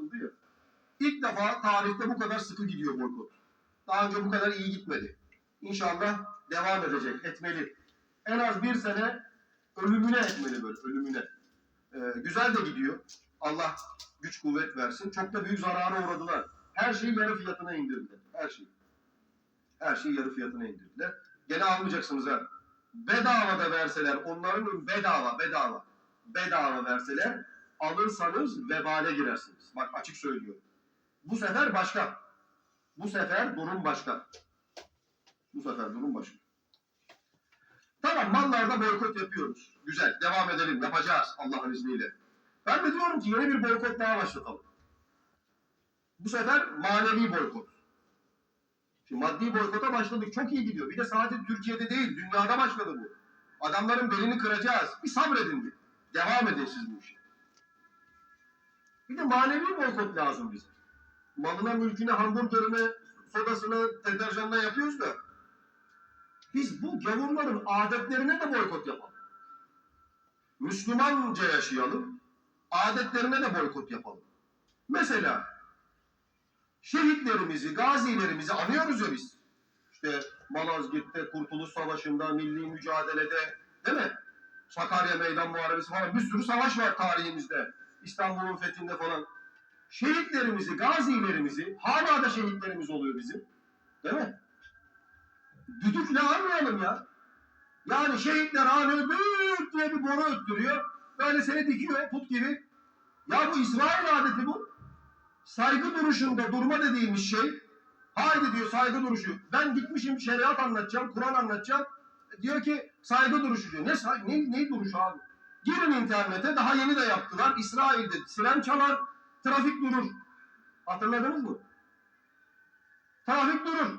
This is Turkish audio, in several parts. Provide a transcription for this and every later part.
yapıldı ya. İlk defa tarihte bu kadar sıkı gidiyor boykot. Daha önce bu kadar iyi gitmedi. İnşallah devam edecek, etmeli. En az bir sene ölümüne etmeli böyle, ölümüne. Ee, güzel de gidiyor. Allah güç kuvvet versin. Çok da büyük zarara uğradılar. Her şeyi yarı fiyatına indirdiler. Her şeyi. Her şeyi yarı fiyatına indirdiler. Gene almayacaksınız ha. Bedava da verseler, onların bedava, bedava, bedava verseler alırsanız vebale girersiniz. Bak açık söylüyorum. Bu sefer başka. Bu sefer durum başka. Bu sefer durum başka. Tamam mallarda boykot yapıyoruz. Güzel. Devam edelim. Yapacağız Allah'ın izniyle. Ben de diyorum ki yeni bir boykot daha başlatalım. Bu sefer manevi boykot. Şimdi maddi boykota başladık. Çok iyi gidiyor. Bir de sadece Türkiye'de değil, dünyada başladı bu. Adamların belini kıracağız. Bir sabredin bir. Devam edin siz bu işe. Bir de manevi boykot lazım bize. Malına, mülküne, hamburgerine, sodasına, deterjanına yapıyoruz da biz bu gavurların adetlerine de boykot yapalım. Müslümanca yaşayalım, adetlerine de boykot yapalım. Mesela şehitlerimizi, gazilerimizi anıyoruz ya biz. İşte Malazgirt'te, Kurtuluş Savaşı'nda, milli mücadelede, değil mi? Sakarya Meydan Muharebesi falan bir sürü savaş var tarihimizde. İstanbul'un fethinde falan. Şehitlerimizi, gazilerimizi, hala da şehitlerimiz oluyor bizim. Değil mi? Düdükle almayalım ya. Yani şehitler hani büyük diye bir boru öttürüyor. Böyle seni dikiyor put gibi. Ya bu İsrail adeti bu. Saygı duruşunda durma dediğimiz şey. Haydi diyor saygı duruşu. Ben gitmişim şeriat anlatacağım, Kur'an anlatacağım. Diyor ki saygı duruşu diyor. Ne, ne, ne duruşu abi? Girin internete daha yeni de yaptılar. İsrail'de siren çalar, trafik durur. Hatırladınız mı? Trafik durur.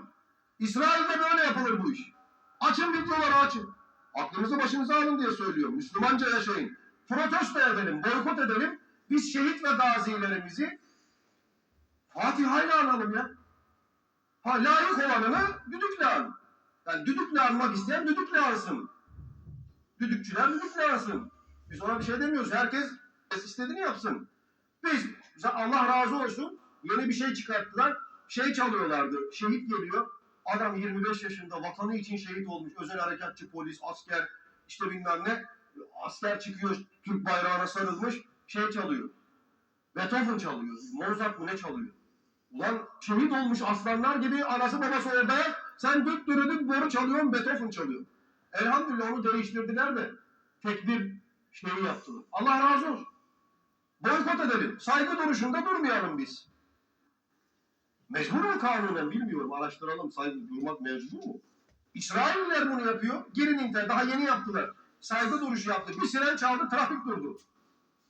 İsrail'de böyle yapılır bu iş. Açın videoları açın. Aklınızı başınıza alın diye söylüyorum. Müslümanca yaşayın. Protesto edelim, boykot edelim. Biz şehit ve gazilerimizi Fatiha'yla analım ya. Ha layık olanını düdükle al. Yani düdükle almak isteyen düdükle alsın. Düdükçüler düdükle alsın. Biz ona bir şey demiyoruz. Herkes istediğini yapsın. Biz bize Allah razı olsun yeni bir şey çıkarttılar. Şey çalıyorlardı. Şehit geliyor. Adam 25 yaşında vatanı için şehit olmuş. Özel harekatçı polis, asker işte bilmem ne. Asker çıkıyor Türk bayrağına sarılmış. Şey çalıyor. Beethoven çalıyor. Mozart mı ne çalıyor? Ulan şehit olmuş aslanlar gibi anası babası orada. Sen düt dürüdük boru çalıyorsun, Beethoven çalıyorsun. Elhamdülillah onu değiştirdiler de tekbir şeyi yaptılar. Allah razı olsun. Boykot edelim. Saygı duruşunda durmayalım biz. Mecbur mu kanunen bilmiyorum. Araştıralım. Saygı durmak mecbur mu? İsrailler bunu yapıyor. Girin internet. Daha yeni yaptılar. Saygı duruşu yaptı. Bir siren çaldı. Trafik durdu.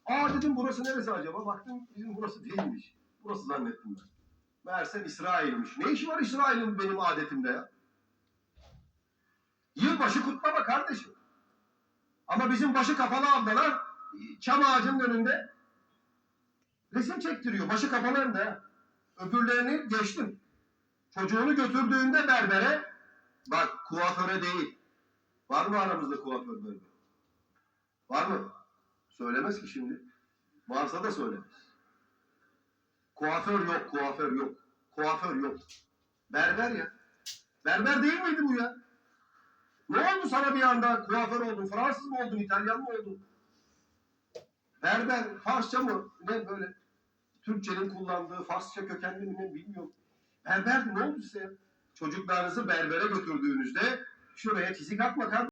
Aa dedim burası neresi acaba? Baktım bizim burası değilmiş. Burası zannettim ben. Meğersem İsrail'miş. Ne işi var İsrail'in benim adetimde ya? Yılbaşı kutlama kardeşim. Ama bizim başı kapalı ablalar çam ağacının önünde resim çektiriyor. Başı kapalı hem. Öbürlerini geçtim. Çocuğunu götürdüğünde berbere bak kuaföre değil. Var mı aramızda kuaför berber? Var mı? Söylemez ki şimdi. Varsa da söylemez. Kuaför yok, kuaför yok. Kuaför yok. Berber ya. Berber değil miydi bu ya? Ne oldu sana bir anda kuaför oldun? Fransız mı oldun, İtalyan mı oldun? Berber, Farsça mı? Ne böyle? Türkçenin kullandığı Farsça kökenli mi ne bilmiyorum. Berber ne oldu size? Çocuklarınızı berbere götürdüğünüzde şuraya çizik atma kardeşim.